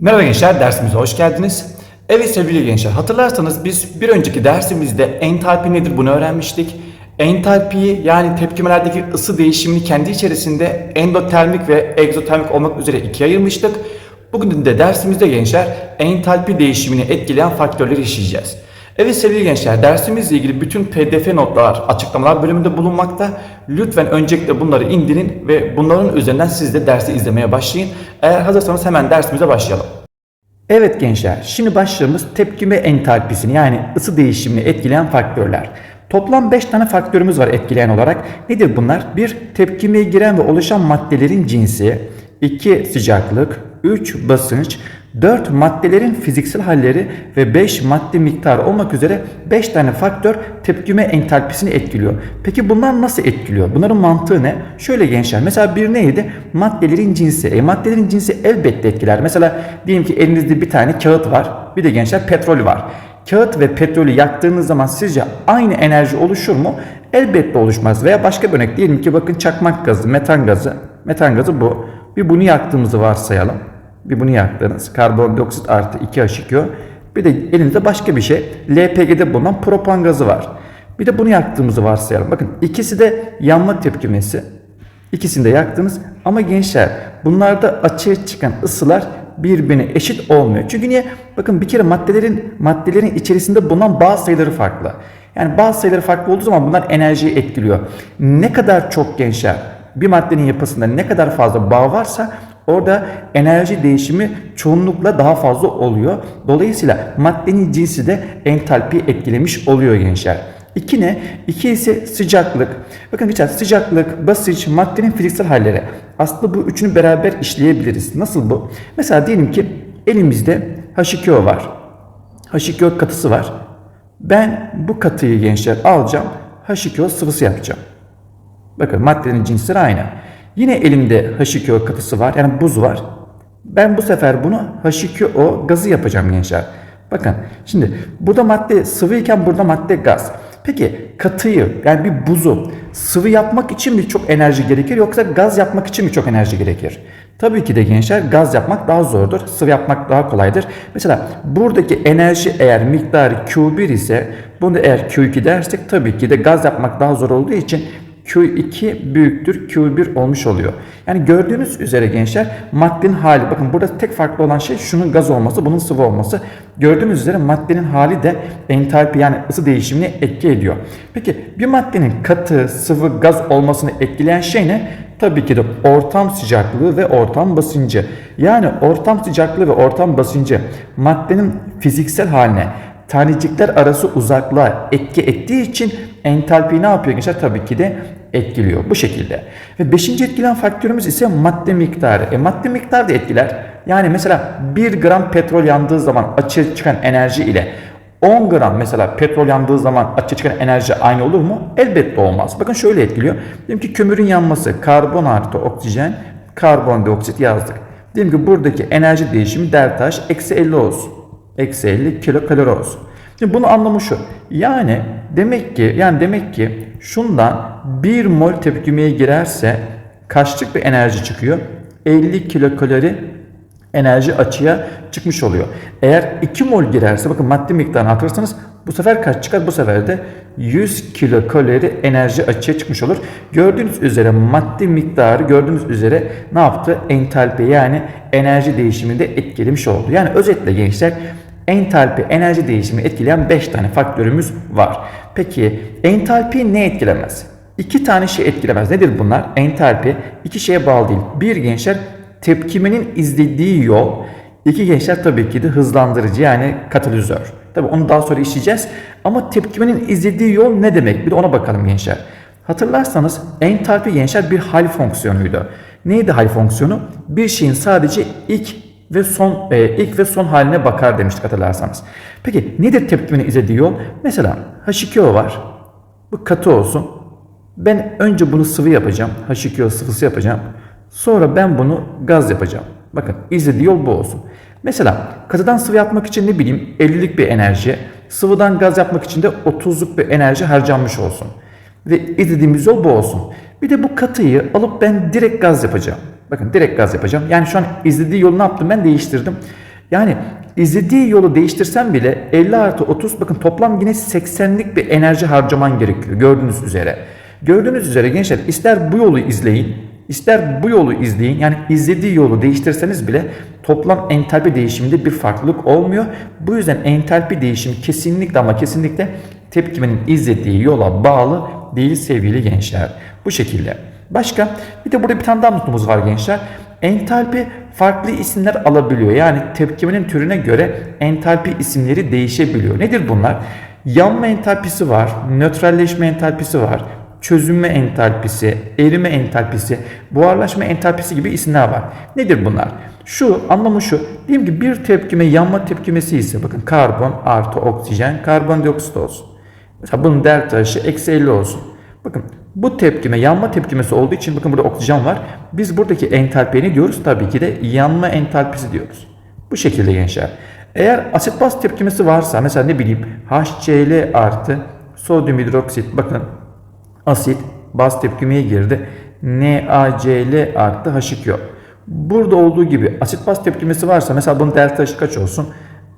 Merhaba gençler, dersimize hoş geldiniz. Evet sevgili gençler, hatırlarsanız biz bir önceki dersimizde entalpi nedir bunu öğrenmiştik. Entalpiyi yani tepkimelerdeki ısı değişimini kendi içerisinde endotermik ve egzotermik olmak üzere ikiye ayırmıştık. Bugün de dersimizde gençler entalpi değişimini etkileyen faktörleri işleyeceğiz. Evet sevgili gençler dersimizle ilgili bütün pdf notlar açıklamalar bölümünde bulunmakta. Lütfen öncelikle bunları indirin ve bunların üzerinden siz de dersi izlemeye başlayın. Eğer hazırsanız hemen dersimize başlayalım. Evet gençler, şimdi başlığımız tepkime entalpisini yani ısı değişimini etkileyen faktörler. Toplam 5 tane faktörümüz var etkileyen olarak. Nedir bunlar? 1. Tepkimeye giren ve oluşan maddelerin cinsi. 2. Sıcaklık. 3. Basınç. 4 maddelerin fiziksel halleri ve 5 madde miktarı olmak üzere 5 tane faktör tepkime entalpisini etkiliyor. Peki bunlar nasıl etkiliyor? Bunların mantığı ne? Şöyle gençler mesela bir neydi? Maddelerin cinsi. E maddelerin cinsi elbette etkiler. Mesela diyelim ki elinizde bir tane kağıt var. Bir de gençler petrol var. Kağıt ve petrolü yaktığınız zaman sizce aynı enerji oluşur mu? Elbette oluşmaz. Veya başka bir örnek diyelim ki bakın çakmak gazı, metan gazı. Metan gazı bu. Bir bunu yaktığımızı varsayalım. Bir bunu yaktınız. Karbondioksit artı 2H2O. Bir de elinizde başka bir şey. LPG'de bulunan propan gazı var. Bir de bunu yaktığımızı varsayalım. Bakın ikisi de yanma tepkimesi. İkisini de yaktınız. Ama gençler bunlarda açığa çıkan ısılar birbirine eşit olmuyor. Çünkü niye? Bakın bir kere maddelerin maddelerin içerisinde bulunan bağ sayıları farklı. Yani bağ sayıları farklı olduğu zaman bunlar enerjiyi etkiliyor. Ne kadar çok gençler bir maddenin yapısında ne kadar fazla bağ varsa Orada enerji değişimi çoğunlukla daha fazla oluyor. Dolayısıyla maddenin cinsi de entalpi etkilemiş oluyor gençler. İki ne? İki ise sıcaklık. Bakın gençler sıcaklık, basınç, maddenin fiziksel halleri. Aslında bu üçünü beraber işleyebiliriz. Nasıl bu? Mesela diyelim ki elimizde H2O var. H2O katısı var. Ben bu katıyı gençler alacağım. H2O sıvısı yapacağım. Bakın maddenin cinsleri aynı. Yine elimde H2O katısı var. Yani buz var. Ben bu sefer bunu H2O gazı yapacağım gençler. Bakın şimdi burada madde sıvıyken burada madde gaz. Peki katıyı yani bir buzu sıvı yapmak için mi çok enerji gerekir yoksa gaz yapmak için mi çok enerji gerekir? Tabii ki de gençler gaz yapmak daha zordur. Sıvı yapmak daha kolaydır. Mesela buradaki enerji eğer miktarı Q1 ise bunu eğer Q2 dersek tabii ki de gaz yapmak daha zor olduğu için Q2 büyüktür Q1 olmuş oluyor. Yani gördüğünüz üzere gençler maddenin hali bakın burada tek farklı olan şey şunun gaz olması bunun sıvı olması. Gördüğünüz üzere maddenin hali de entalpi yani ısı değişimini etki ediyor. Peki bir maddenin katı, sıvı, gaz olmasını etkileyen şey ne? Tabii ki de ortam sıcaklığı ve ortam basıncı. Yani ortam sıcaklığı ve ortam basıncı maddenin fiziksel haline tanecikler arası uzaklığa etki ettiği için entalpi ne yapıyor gençler? Tabii ki de etkiliyor bu şekilde. Ve beşinci etkilen faktörümüz ise madde miktarı. E madde miktarı da etkiler. Yani mesela 1 gram petrol yandığı zaman açığa çıkan enerji ile 10 gram mesela petrol yandığı zaman açığa çıkan enerji aynı olur mu? Elbette olmaz. Bakın şöyle etkiliyor. Diyelim ki kömürün yanması karbon artı oksijen karbondioksit yazdık. Diyelim ki buradaki enerji değişimi delta H eksi 50 olsun. Eksi 50 kilokalori olsun. Şimdi bunu anlamı şu. Yani demek ki yani demek ki şundan 1 mol tepkimeye girerse kaçlık bir enerji çıkıyor? 50 kilokalori enerji açığa çıkmış oluyor. Eğer 2 mol girerse bakın madde miktarını hatırlarsanız bu sefer kaç çıkar? Bu sefer de 100 kilokalori enerji açığa çıkmış olur. Gördüğünüz üzere madde miktarı gördüğünüz üzere ne yaptı? Entalpi yani enerji değişiminde etkilemiş oldu. Yani özetle gençler entalpi enerji değişimi etkileyen 5 tane faktörümüz var. Peki entalpi ne etkilemez? İki tane şey etkilemez. Nedir bunlar? Entalpi iki şeye bağlı değil. Bir gençler tepkimenin izlediği yol. İki gençler tabii ki de hızlandırıcı yani katalizör. Tabii onu daha sonra işleyeceğiz. Ama tepkimenin izlediği yol ne demek? Bir de ona bakalım gençler. Hatırlarsanız entalpi gençler bir hal fonksiyonuydu. Neydi hal fonksiyonu? Bir şeyin sadece ilk ve son e, ilk ve son haline bakar demiştik hatırlarsanız. Peki nedir tepkimenin izlediği yol? Mesela H2O var. Bu katı olsun. Ben önce bunu sıvı yapacağım. H2O sıvısı yapacağım. Sonra ben bunu gaz yapacağım. Bakın izlediği yol bu olsun. Mesela katıdan sıvı yapmak için ne bileyim 50'lik bir enerji, sıvıdan gaz yapmak için de 30'luk bir enerji harcanmış olsun. Ve izlediğimiz yol bu olsun. Bir de bu katıyı alıp ben direkt gaz yapacağım. Bakın direkt gaz yapacağım. Yani şu an izlediği yolu ne yaptım ben değiştirdim. Yani izlediği yolu değiştirsen bile 50 artı 30 bakın toplam yine 80'lik bir enerji harcaman gerekiyor gördüğünüz üzere. Gördüğünüz üzere gençler ister bu yolu izleyin ister bu yolu izleyin yani izlediği yolu değiştirseniz bile toplam entalpi değişiminde bir farklılık olmuyor. Bu yüzden entalpi değişimi kesinlikle ama kesinlikle tepkimenin izlediği yola bağlı değil sevgili gençler. Bu şekilde. Başka bir de burada bir tane daha notumuz var gençler. Entalpi farklı isimler alabiliyor. Yani tepkimenin türüne göre entalpi isimleri değişebiliyor. Nedir bunlar? Yanma entalpisi var, nötralleşme entalpisi var, çözünme entalpisi, erime entalpisi, buharlaşma entalpisi gibi isimler var. Nedir bunlar? Şu anlamı şu. Diyelim ki bir tepkime yanma tepkimesi ise bakın karbon artı oksijen karbondioksit olsun. Mesela bunun delta H'ı eksi 50 olsun. Bakın bu tepkime yanma tepkimesi olduğu için bakın burada oksijen var. Biz buradaki entalpiye ne diyoruz? Tabii ki de yanma entalpisi diyoruz. Bu şekilde gençler. Eğer asit baz tepkimesi varsa mesela ne bileyim HCl artı sodyum hidroksit bakın asit baz tepkimeye girdi. NaCl artı H2O. Burada olduğu gibi asit baz tepkimesi varsa mesela bunun delta H kaç olsun?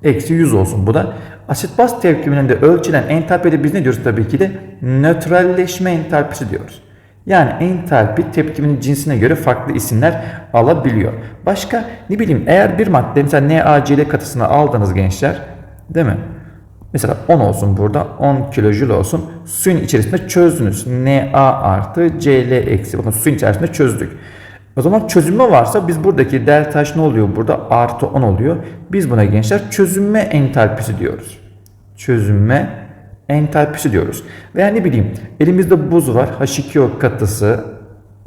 Eksi 100 olsun bu da. Asit baz tepkiminde ölçülen entalpide biz ne diyoruz tabii ki de? Nötralleşme entalpisi diyoruz. Yani entalpi tepkimin cinsine göre farklı isimler alabiliyor. Başka ne bileyim eğer bir madde mesela NaCl katısını aldınız gençler değil mi? Mesela 10 olsun burada 10 kilojül olsun. Suyun içerisinde çözdünüz. Na artı Cl eksi. Bakın suyun içerisinde çözdük. O zaman çözünme varsa biz buradaki delta H ne oluyor burada? Artı 10 oluyor. Biz buna gençler çözünme entalpisi diyoruz. Çözünme entalpisi diyoruz. Veya ne bileyim elimizde buz var. H2O katısı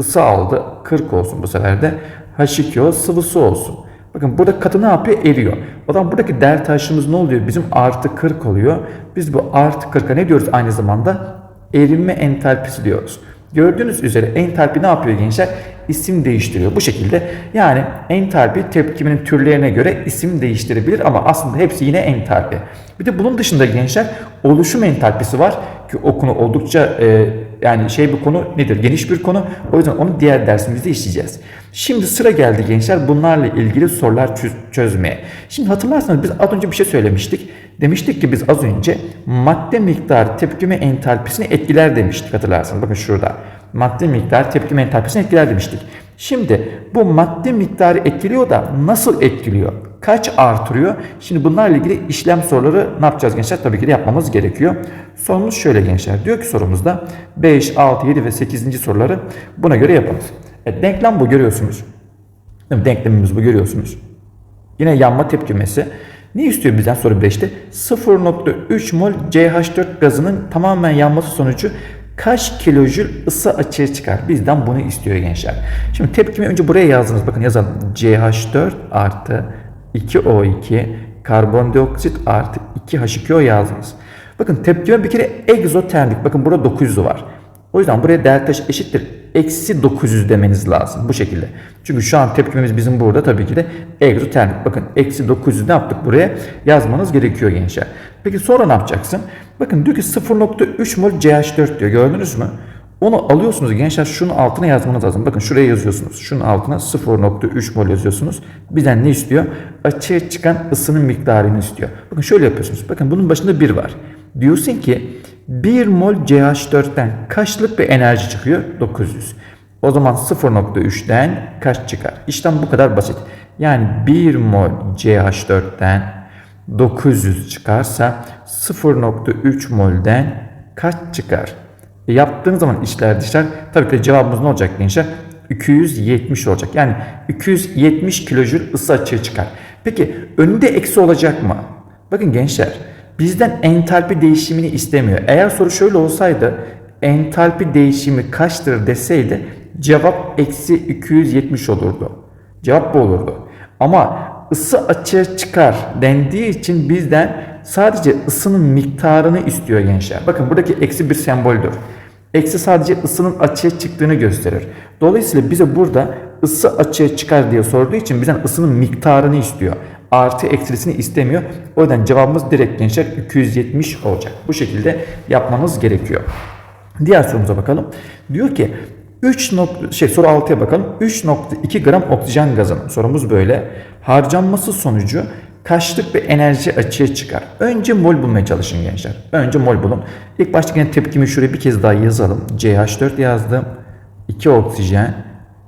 ısı aldı. 40 olsun bu sefer de. H2O sıvısı olsun. Bakın burada katı ne yapıyor? Eriyor. O zaman buradaki delta H'ımız ne oluyor? Bizim artı 40 oluyor. Biz bu artı 40'a ne diyoruz aynı zamanda? Erinme entalpisi diyoruz. Gördüğünüz üzere entalpi ne yapıyor gençler? İsim değiştiriyor. Bu şekilde yani entalpi tepkiminin türlerine göre isim değiştirebilir ama aslında hepsi yine entalpi. Bir de bunun dışında gençler oluşum entalpisi var ki o konu oldukça e, yani şey bir konu nedir? Geniş bir konu. O yüzden onu diğer dersimizde işleyeceğiz. Şimdi sıra geldi gençler bunlarla ilgili sorular çöz- çözmeye. Şimdi hatırlarsanız biz az önce bir şey söylemiştik. Demiştik ki biz az önce madde miktarı tepkime entalpisini etkiler demiştik hatırlarsanız. Bakın şurada. Madde miktarı tepkime entalpisini etkiler demiştik. Şimdi bu madde miktarı etkiliyor da nasıl etkiliyor? Kaç artırıyor? Şimdi bunlarla ilgili işlem soruları ne yapacağız gençler? Tabii ki de yapmamız gerekiyor. Sorumuz şöyle gençler. Diyor ki sorumuzda 5, 6, 7 ve 8. soruları buna göre yapınız. Evet, denklem bu görüyorsunuz. Denklemimiz bu görüyorsunuz. Yine yanma tepkimesi. Ne istiyor bizden soru 5'te? 0.3 mol CH4 gazının tamamen yanması sonucu kaç kilojül ısı açığa çıkar? Bizden bunu istiyor gençler. Şimdi tepkimi önce buraya yazdınız. Bakın yazalım. CH4 artı 2O2 karbondioksit artı 2H2O yazdınız. Bakın tepkime bir kere egzotermik. Bakın burada 900'ü var. O yüzden buraya delta eşittir. Eksi 900 demeniz lazım bu şekilde. Çünkü şu an tepkimimiz bizim burada tabii ki de egzotermik. Bakın eksi 900 ne yaptık buraya? Yazmanız gerekiyor gençler. Peki sonra ne yapacaksın? Bakın diyor ki 0.3 mol CH4 diyor. Gördünüz mü? Onu alıyorsunuz gençler şunun altına yazmanız lazım. Bakın şuraya yazıyorsunuz. Şunun altına 0.3 mol yazıyorsunuz. Bizden ne istiyor? Açığa çıkan ısının miktarını istiyor. Bakın şöyle yapıyorsunuz. Bakın bunun başında 1 var. Diyorsun ki 1 mol CH4'ten kaçlık bir enerji çıkıyor? 900. O zaman 0.3'ten kaç çıkar? İşlem bu kadar basit. Yani 1 mol CH4'ten 900 çıkarsa 0.3 molden kaç çıkar? E yaptığınız zaman içler dışlar tabii ki cevabımız ne olacak gençler? 270 olacak. Yani 270 kilojül ısı açığı çıkar. Peki önünde eksi olacak mı? Bakın gençler bizden entalpi değişimini istemiyor. Eğer soru şöyle olsaydı entalpi değişimi kaçtır deseydi cevap eksi 270 olurdu. Cevap bu olurdu. Ama ısı açığa çıkar dendiği için bizden sadece ısının miktarını istiyor gençler. Bakın buradaki eksi bir semboldür. Eksi sadece ısının açığa çıktığını gösterir. Dolayısıyla bize burada ısı açığa çıkar diye sorduğu için bizden ısının miktarını istiyor. Artı eksilisini istemiyor. O yüzden cevabımız direkt gençler 270 olacak. Bu şekilde yapmanız gerekiyor. Diğer sorumuza bakalım. Diyor ki 3 nokta, şey soru 6'ya bakalım. 3.2 gram oksijen gazının sorumuz böyle. Harcanması sonucu kaçlık bir enerji açığa çıkar. Önce mol bulmaya çalışın gençler. Önce mol bulun. İlk başta yine tepkimi şuraya bir kez daha yazalım. CH4 yazdım. 2 oksijen,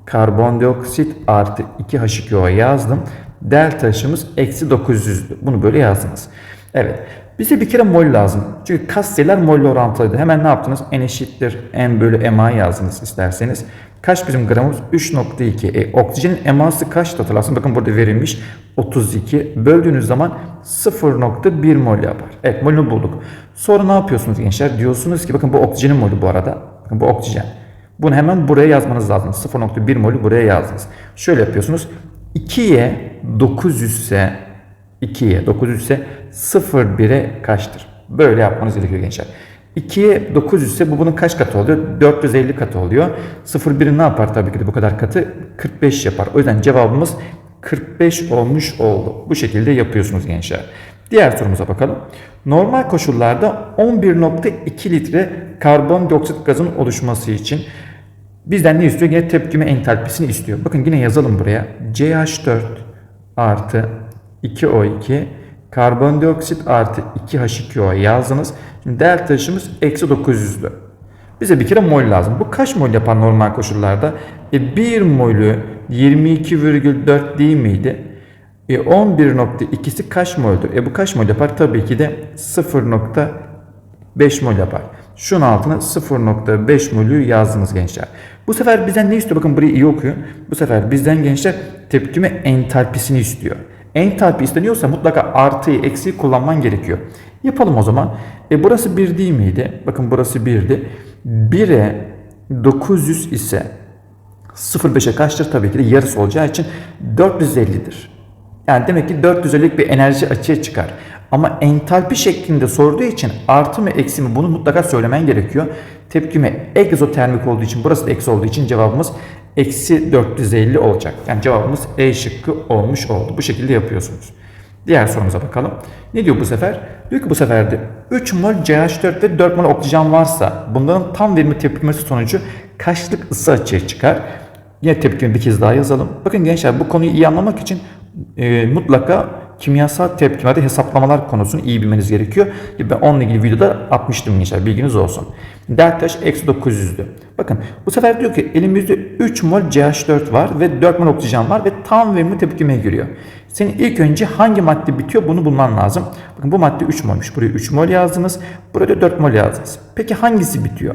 karbondioksit artı 2 H2O yazdım. Delta taşımız eksi 900'dü. Bunu böyle yazdınız. Evet. Bize bir kere mol lazım. Çünkü kas sayılar molle orantılıydı. Hemen ne yaptınız? N eşittir M bölü MA yazdınız isterseniz. Kaç bizim gramımız? 3.2. E, oksijenin eması kaçtı hatırlarsın? Bakın burada verilmiş 32. Böldüğünüz zaman 0.1 mol yapar. Evet molünü bulduk. Sonra ne yapıyorsunuz gençler? Diyorsunuz ki bakın bu oksijenin molü bu arada. Bakın bu oksijen. Bunu hemen buraya yazmanız lazım. 0.1 molü buraya yazdınız. Şöyle yapıyorsunuz. 2'ye 900 ise 2'ye 900 ise 0.1'e kaçtır? Böyle yapmanız gerekiyor gençler. 2'ye 900 ise bu bunun kaç katı oluyor? 450 katı oluyor. 0.1'in ne yapar tabii ki de bu kadar katı? 45 yapar. O yüzden cevabımız 45 olmuş oldu. Bu şekilde yapıyorsunuz gençler. Diğer sorumuza bakalım. Normal koşullarda 11.2 litre karbondioksit gazın oluşması için bizden ne istiyor? Yine tepkime entalpisini istiyor. Bakın yine yazalım buraya. CH4 artı 2O2 karbondioksit artı 2H2O yazdınız. Şimdi delta taşımız eksi 900'lü. Bize bir kere mol lazım. Bu kaç mol yapar normal koşullarda? E 1 molü 22,4 değil miydi? E 11.2'si kaç moldür? E bu kaç mol yapar? Tabii ki de 0.5 mol yapar. Şunun altına 0.5 molü yazdınız gençler. Bu sefer bizden ne istiyor? Bakın burayı iyi okuyun. Bu sefer bizden gençler tepkime entalpisini istiyor. Entalpi isteniyorsa mutlaka artıyı eksiği kullanman gerekiyor. Yapalım o zaman. E burası 1 değil miydi? Bakın burası 1'di. 1'e 900 ise 0.5'e kaçtır? Tabii ki de yarısı olacağı için 450'dir. Yani demek ki 450'lik bir enerji açığa çıkar. Ama entalpi şeklinde sorduğu için artı mı eksi mi bunu mutlaka söylemen gerekiyor. Tepkime egzotermik olduğu için burası da eksi olduğu için cevabımız eksi 450 olacak. Yani cevabımız E şıkkı olmuş oldu. Bu şekilde yapıyorsunuz. Diğer sorumuza bakalım. Ne diyor bu sefer? Diyor ki bu sefer de 3 mol CH4 ve 4 mol oksijen varsa bunların tam verimli tepkimesi sonucu kaçlık ısı açığa çıkar? Yine tepkimi bir kez daha yazalım. Bakın gençler bu konuyu iyi anlamak için e, mutlaka kimyasal tepkimelerde hesaplamalar konusunu iyi bilmeniz gerekiyor. Ben onunla ilgili videoda atmıştım gençler bilginiz olsun. Delta eksi 900'dü. Bakın bu sefer diyor ki elimizde 3 mol CH4 var ve 4 mol oksijen var ve tam verimli tepkimeye giriyor. Senin ilk önce hangi madde bitiyor bunu bulman lazım. Bakın bu madde 3 molmuş. Buraya 3 mol yazdınız. Buraya 4 mol yazdınız. Peki hangisi bitiyor?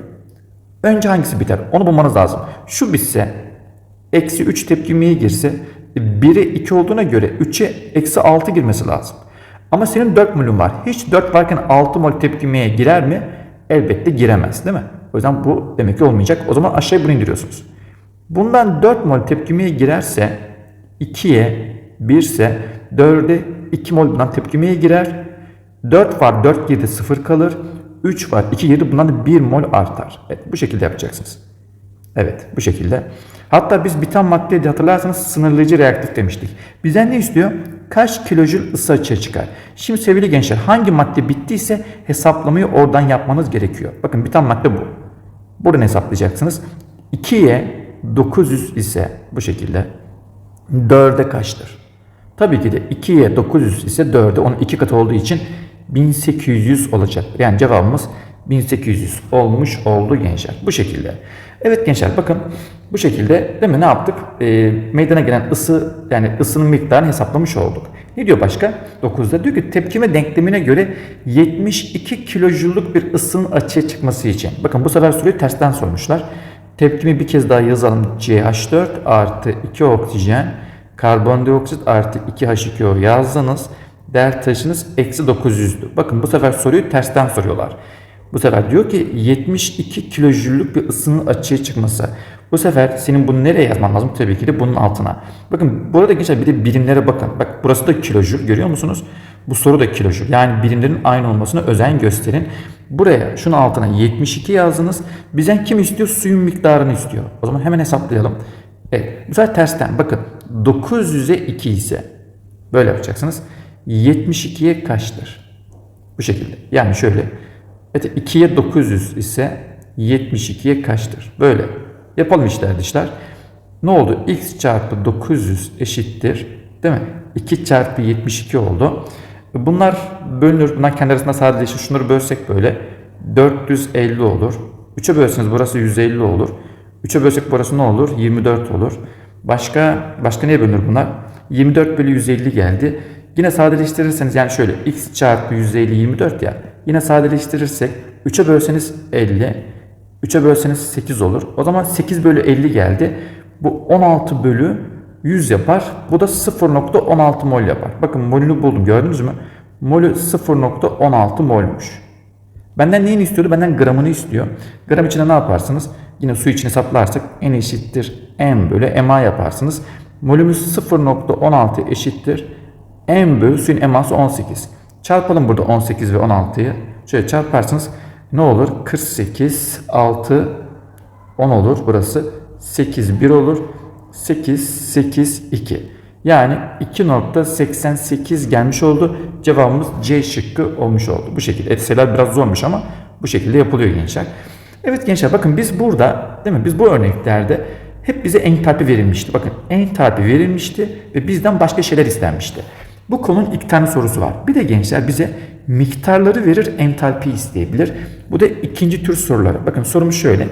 Önce hangisi biter? Onu bulmanız lazım. Şu bitse eksi 3 tepkimeye girse 1'e 2 olduğuna göre 3'e eksi 6 girmesi lazım. Ama senin 4 molün var. Hiç 4 varken 6 mol tepkimeye girer mi? Elbette giremez değil mi? O yüzden bu demek ki olmayacak. O zaman aşağıya bunu indiriyorsunuz. Bundan 4 mol tepkimeye girerse 2'ye 1 ise 4'e 2 mol bundan tepkimeye girer. 4 var 4 girdi 0 kalır. 3 var 2 girdi bundan da 1 mol artar. Evet bu şekilde yapacaksınız. Evet bu şekilde. Hatta biz biten maddeydi hatırlarsanız sınırlayıcı reaktif demiştik. Bizden ne istiyor? Kaç kilojül ısı açığa çıkar? Şimdi sevgili gençler hangi madde bittiyse hesaplamayı oradan yapmanız gerekiyor. Bakın biten madde bu. Buradan hesaplayacaksınız. 2'ye 900 ise bu şekilde 4'e kaçtır? Tabii ki de 2'ye 900 ise 4'e onun 2 katı olduğu için 1800 olacak. Yani cevabımız 1800 olmuş oldu gençler. Bu şekilde. Evet gençler bakın bu şekilde değil mi ne yaptık? E, meydana gelen ısı yani ısının miktarını hesaplamış olduk. Ne diyor başka? 9'da diyor ki tepkime denklemine göre 72 kilojüllük bir ısının açığa çıkması için. Bakın bu sefer soruyu tersten sormuşlar. Tepkimi bir kez daha yazalım. CH4 artı 2 oksijen karbondioksit artı 2 H2O yazdınız. Delta taşınız eksi 900'dü. Bakın bu sefer soruyu tersten soruyorlar. Bu sefer diyor ki 72 kilojüllük bir ısının açığa çıkması. Bu sefer senin bunu nereye yazman lazım? Tabii ki de bunun altına. Bakın burada gençler bir de birimlere bakın. Bak burası da kilojül görüyor musunuz? Bu soru da kilojül. Yani birimlerin aynı olmasına özen gösterin. Buraya şunun altına 72 yazdınız. Bizden kim istiyor? Suyun miktarını istiyor. O zaman hemen hesaplayalım. Evet. Bu sefer tersten. Bakın 900'e 2 ise böyle yapacaksınız. 72'ye kaçtır? Bu şekilde. Yani şöyle. Evet 2'ye 900 ise 72'ye kaçtır? Böyle. Yapalım işler dişler. Ne oldu? x çarpı 900 eşittir Değil mi? 2 çarpı 72 oldu. Bunlar bölünür. Bunlar kendi arasında sadeleşir. Şunları bölsek böyle 450 olur. 3'e bölseniz burası 150 olur. 3'e bölsek burası ne olur? 24 olur. Başka başka neye bölünür bunlar? 24 bölü 150 geldi. Yine sadeleştirirseniz yani şöyle x çarpı 150 24 ya. Yine sadeleştirirsek 3'e bölseniz 50. 3'e bölseniz 8 olur. O zaman 8 bölü 50 geldi. Bu 16 bölü 100 yapar. Bu da 0.16 mol yapar. Bakın molünü buldum gördünüz mü? Molü 0.16 molmuş. Benden neyini istiyordu? Benden gramını istiyor. Gram içine ne yaparsınız? Yine su içine saplarsak n eşittir m bölü ma yaparsınız. Molümüz 0.16 eşittir m bölü suyun eması 18. Çarpalım burada 18 ve 16'yı. Şöyle çarparsınız ne olur? 48, 6, 10 olur burası. 8, 1 olur. 8, 8, 2. Yani 2.88 gelmiş oldu. Cevabımız C şıkkı olmuş oldu. Bu şekilde. Etseler biraz zormuş ama bu şekilde yapılıyor gençler. Evet gençler bakın biz burada değil mi? Biz bu örneklerde hep bize entalpi verilmişti. Bakın entalpi verilmişti ve bizden başka şeyler istenmişti. Bu konunun iki tane sorusu var. Bir de gençler bize miktarları verir entalpi isteyebilir. Bu da ikinci tür soruları. Bakın sorumuz şöyle.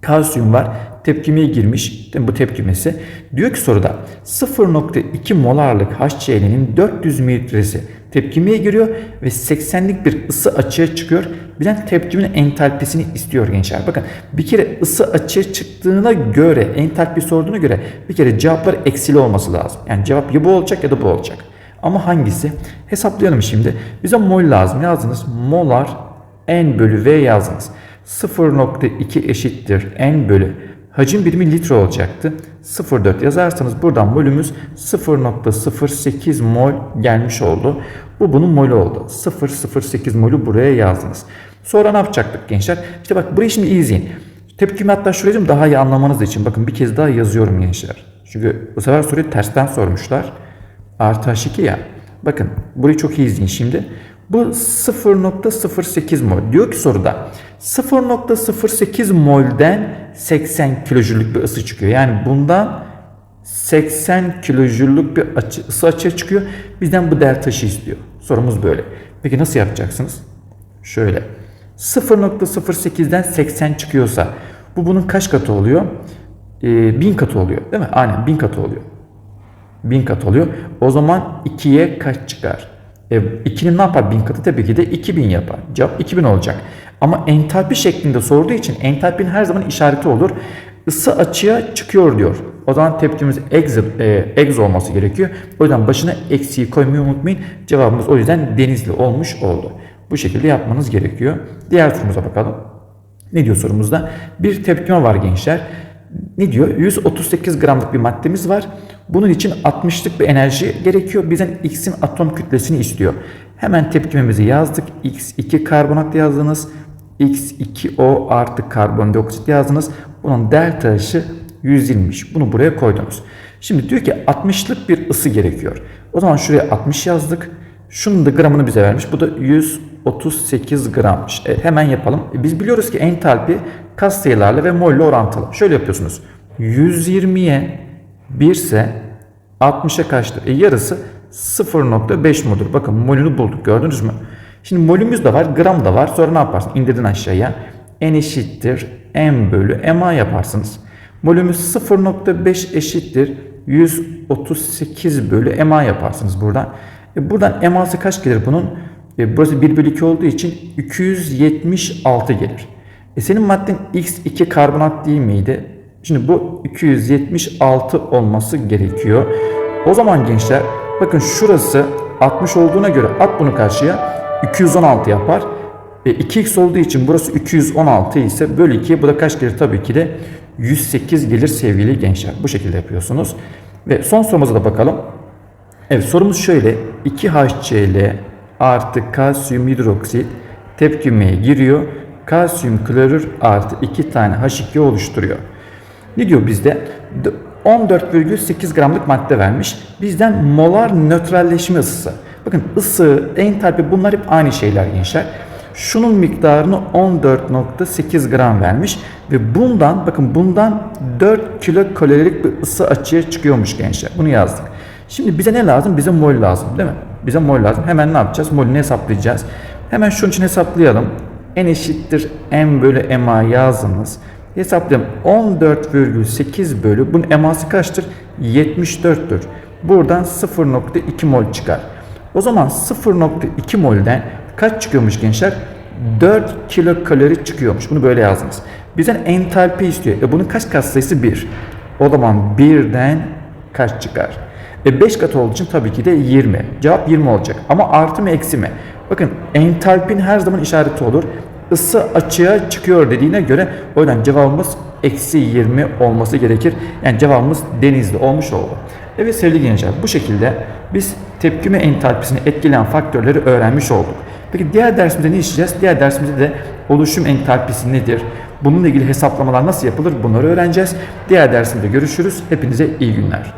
Kalsiyum var. Tepkimeye girmiş. Bu tepkimesi. Diyor ki soruda 0.2 molarlık HCl'nin 400 mililitresi tepkimeye giriyor ve 80'lik bir ısı açığa çıkıyor. Bilen tepkimin entalpisini istiyor gençler. Bakın bir kere ısı açığa çıktığına göre entalpi sorduğuna göre bir kere cevaplar eksili olması lazım. Yani cevap ya bu olacak ya da bu olacak. Ama hangisi? Hesaplayalım şimdi. Bize mol lazım. Yazdınız. Molar n bölü v yazdınız. 0.2 eşittir n bölü hacim birimi litre olacaktı. 0.4 yazarsanız buradan molümüz 0.08 mol gelmiş oldu. Bu bunun molü oldu. 0.08 molü buraya yazdınız. Sonra ne yapacaktık gençler? İşte bak burayı şimdi iyi izleyin. Tepkimi hatta şuraya daha iyi anlamanız için bakın bir kez daha yazıyorum gençler. Çünkü bu sefer soruyu tersten sormuşlar. Artı H2 ya. Bakın burayı çok iyi izleyin şimdi. Bu 0.08 mol. Diyor ki soruda 0.08 molden 80 kilojüllük bir ısı çıkıyor. Yani bundan 80 kilojüllük bir açı, ısı açığa çıkıyor. Bizden bu değer taşı istiyor. Sorumuz böyle. Peki nasıl yapacaksınız? Şöyle. 0.08'den 80 çıkıyorsa bu bunun kaç katı oluyor? Ee, 1000 katı oluyor değil mi? Aynen 1000 katı oluyor. 1000 kat oluyor. O zaman 2'ye kaç çıkar? E, 2'nin ne yapar 1000 katı? Tabii ki de 2000 yapar. Cevap 2000 olacak. Ama entalpi şeklinde sorduğu için entalpinin her zaman işareti olur. Isı açığa çıkıyor diyor. O zaman tepkimiz ex, e, ex olması gerekiyor. O yüzden başına eksiği koymayı unutmayın. Cevabımız o yüzden denizli olmuş oldu. Bu şekilde yapmanız gerekiyor. Diğer sorumuza bakalım. Ne diyor sorumuzda? Bir tepkime var gençler. Ne diyor? 138 gramlık bir maddemiz var. Bunun için 60'lık bir enerji gerekiyor. Bizden X'in atom kütlesini istiyor. Hemen tepkimemizi yazdık. X2 karbonat yazdınız. X2O artı karbondioksit yazdınız. Bunun delta H'ı 120'miş. Bunu buraya koydunuz. Şimdi diyor ki 60'lık bir ısı gerekiyor. O zaman şuraya 60 yazdık. Şunun da gramını bize vermiş. Bu da 138 grammış. E, hemen yapalım. E, biz biliyoruz ki entalpi kas sayılarla ve molle orantılı. Şöyle yapıyorsunuz. 120'ye 1 ise 60'a kaçtır? E, yarısı 0.5 modur. Bakın molünü bulduk gördünüz mü? Şimdi molümüz de var, gram da var. Sonra ne yaparsın? İndirdin aşağıya. N eşittir M bölü MA yaparsınız. Molümüz 0.5 eşittir 138 bölü MA yaparsınız buradan. E buradan MA'sı kaç gelir bunun? E burası 1 bölü 2 olduğu için 276 gelir. E senin madden X2 karbonat değil miydi? Şimdi bu 276 olması gerekiyor. O zaman gençler bakın şurası 60 olduğuna göre at bunu karşıya 216 yapar. E 2x olduğu için burası 216 ise bölü 2 bu da kaç gelir? Tabii ki de 108 gelir sevgili gençler. Bu şekilde yapıyorsunuz. Ve son sorumuza da bakalım. Evet sorumuz şöyle. 2HCl artı kalsiyum hidroksit tepkimeye giriyor. Kalsiyum klorür artı 2 tane H2 oluşturuyor. Ne diyor bizde? 14,8 gramlık madde vermiş. Bizden molar nötralleşme ısısı. Bakın ısı, entalpi bunlar hep aynı şeyler gençler. Şunun miktarını 14.8 gram vermiş ve bundan bakın bundan 4 kilo kalorilik bir ısı açığa çıkıyormuş gençler. Bunu yazdık. Şimdi bize ne lazım? Bize mol lazım değil mi? Bize mol lazım. Hemen ne yapacağız? Molünü hesaplayacağız. Hemen şunun için hesaplayalım. N eşittir M bölü MA yazınız. Hesaplayalım. 14,8 bölü. Bunun eması kaçtır? 74'tür. Buradan 0.2 mol çıkar. O zaman 0.2 molden kaç çıkıyormuş gençler? 4 kilokalori çıkıyormuş. Bunu böyle yazdınız. Bizden entalpi istiyor. E bunun kaç kat sayısı 1. O zaman 1'den kaç çıkar? E 5 kat olduğu için tabii ki de 20. Cevap 20 olacak. Ama artı mı eksi mi? Bakın entalpin her zaman işareti olur. Isı açığa çıkıyor dediğine göre o yüzden cevabımız eksi 20 olması gerekir. Yani cevabımız denizli olmuş oldu. Evet sevgili gençler bu şekilde biz tepkime entalpisini etkileyen faktörleri öğrenmiş olduk. Peki diğer dersimizde ne işleyeceğiz? Diğer dersimizde de oluşum entalpisi nedir? Bununla ilgili hesaplamalar nasıl yapılır? Bunları öğreneceğiz. Diğer dersimde görüşürüz. Hepinize iyi günler.